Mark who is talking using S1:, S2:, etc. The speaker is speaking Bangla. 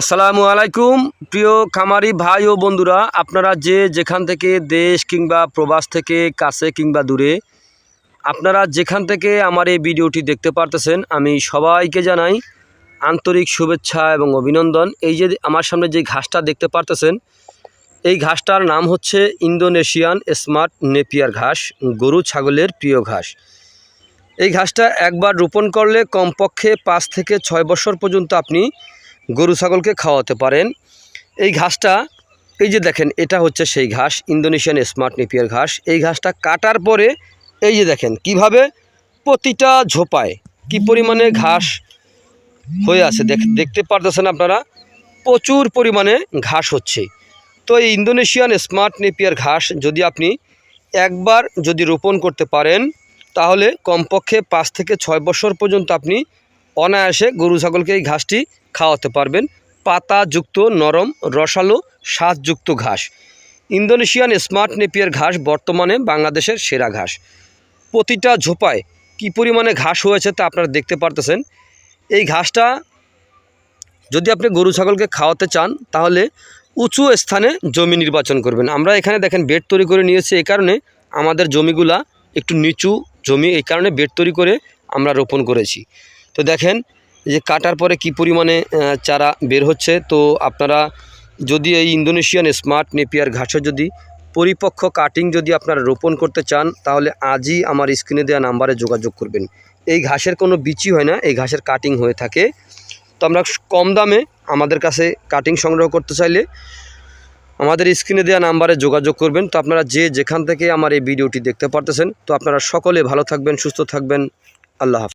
S1: আসসালামু আলাইকুম। প্রিয় খামারি ভাই ও বন্ধুরা, আপনারা যে যেখান থেকে দেশ কিংবা প্রবাস থেকে কাছে কিংবা দূরে, আপনারা যেখান থেকে আমার এই ভিডিওটি দেখতে পারতেছেন, আমি সবাইকে জানাই আন্তরিক শুভেচ্ছা এবং অভিনন্দন। এই যে আমার সামনে যে ঘাসটা দেখতে পারতেছেন, এই ঘাসটার নাম হচ্ছে ইন্দোনেশিয়ান স্মার্ট নেপিয়ার ঘাস, গরু ছাগলের প্রিয় ঘাস। এই ঘাসটা একবার রোপণ করলে কমপক্ষে পাঁচ থেকে ছয় বছর পর্যন্ত আপনি গরু, ছাগলকে খাওয়াতে পারেন। এই ঘাসটা, এই যে দেখেন, এটা হচ্ছে সেই ঘাস, ইন্দোনেশিয়ান স্মার্ট নেপিয়ার ঘাস। এই ঘাসটা কাটার পরে, এই যে দেখেন, কীভাবে প্রতিটা ঝোপায় কি পরিমাণে ঘাস হয়ে আছে, দেখ- দেখতে পারতেছেন আপনারা? প্রচুর পরিমাণে ঘাস হচ্ছে। তো এই ইন্দোনেশিয়ান স্মার্ট নেপিয়ার ঘাস যদি আপনি একবার যদি রোপণ করতে পারেন, তাহলে কমপক্ষে পাঁচ থেকে ছয় বছর পর্যন্ত আপনি অনায়াসে গরু, ছাগলকে এই ঘাসটি খাওয়াতে পারবেন পাতাযুক্ত নরম, রসালো, স্বাদযুক্ত ঘাস। ইন্দোনেশিয়ান স্মার্ট নেপিয়ার ঘাস বর্তমানে বাংলাদেশের সেরা ঘাস। প্রতিটা ঝোপায় কী পরিমাণে ঘাস হয়েছে তা আপনারা দেখতে পারতেছেন। এই ঘাসটা যদি আপনি গরু, ছাগলকে খাওয়াতে চান, তাহলে উঁচু স্থানে জমি নির্বাচন করবেন। আমরা এখানে দেখেন বেড তৈরি করে নিয়েছি, এই কারণে আমাদের জমিগুলা একটু নিচু জমি, এই কারণে বেড তৈরি করে আমরা রোপণ করেছি। তো দেখেন যে কাটার পরে কি পরিমাণে চারা বের হচ্ছে? তো আপনারা যদি এই ইন্দোনেশিয়ান স্মার্ট নেপিয়ার ঘাসের যদি পরিপক্ক কাটিং যদি আপনারা রোপণ করতে চান, তাহলে আজই আমার স্ক্রিনে দেওয়া নাম্বারে যোগাযোগ করবেন। এই ঘাসের কোনো বিচি হয় না, এই ঘাসের কাটিং হয়ে থাকে। তো আমরা কম দামে আমাদের কাছে কাটিং সংগ্রহ করতে চাইলে আমাদের স্ক্রিনে দেওয়া নাম্বারে যোগাযোগ করবেন। তো আপনারা যে যেখান থেকে আমার এই ভিডিওটি দেখতে পারতেছেন, তো আপনারা সকলে ভালো থাকবেন, সুস্থ থাকবেন। আল্লাহ হাফেজ।